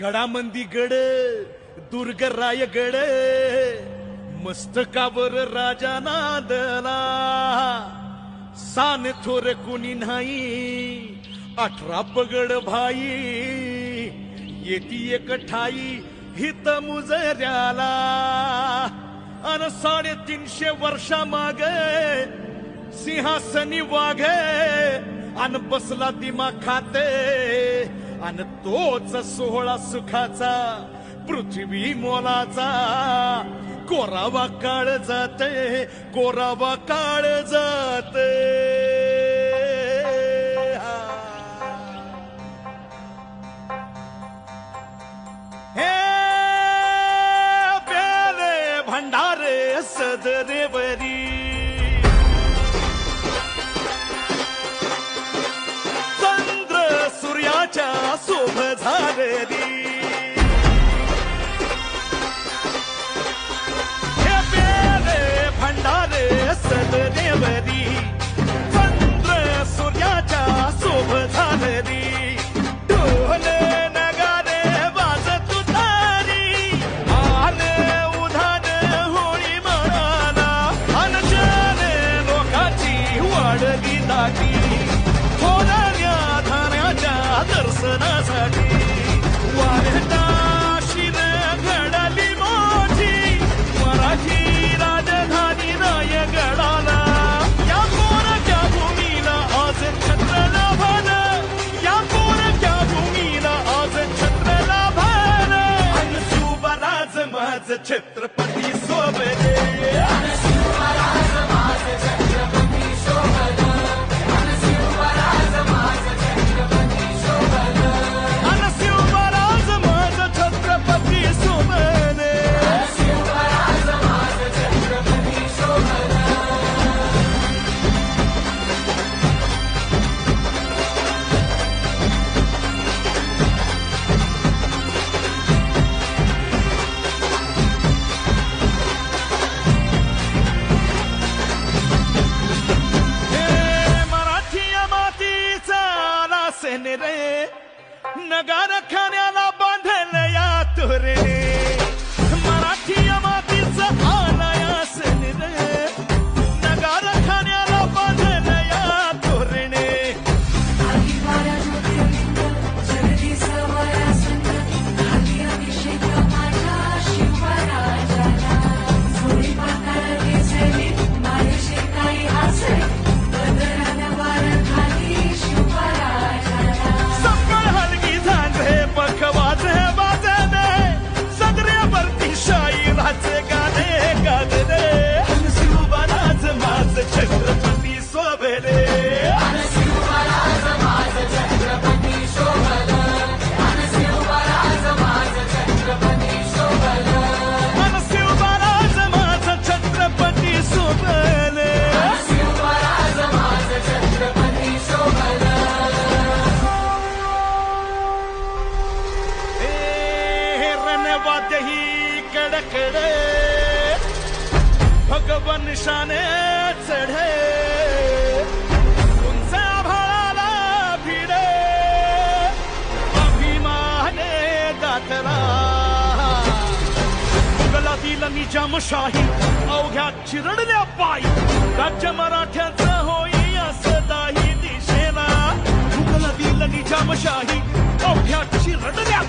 गडामंदी गड दुर्ग रायगड मस्तकावर राजा नादला. सान थोर कुणी नाही अठरा पगड भाई. येती एक ठाई हित मुजऱ्याला. अन साडेतीनशे वर्षा माग सिंहासनी वाघ. अन बसला दिमा खाते आणि तोच सोहळा सुखाचा पृथ्वी मोलाचा. कोरावा काळ जाते कोरावा काळ जाते. वाढली होणाऱ्या थोड्या दर्शनासाठी वारटा घडली माझी मराठी राजधानी रायगडाला. या कोरक्या भूमीला आज छत्र लाभन या कोरक्या भूमीला आज छत्र लाभन सुबराज माझ छत्रपती नगार खाण्याला बांधल या तोरे हे ही कडकडे. भगवन शाने चढे. उंच आभाळाला भिडे. अभिमाने दाटला मुघलातील निजामशाही अवघ्या चिरडल्या पायी. राज्य मराठ्याचं होई असं दाही दिशेला. मुघलातील निजामशाही अवघ्या चिरडल्या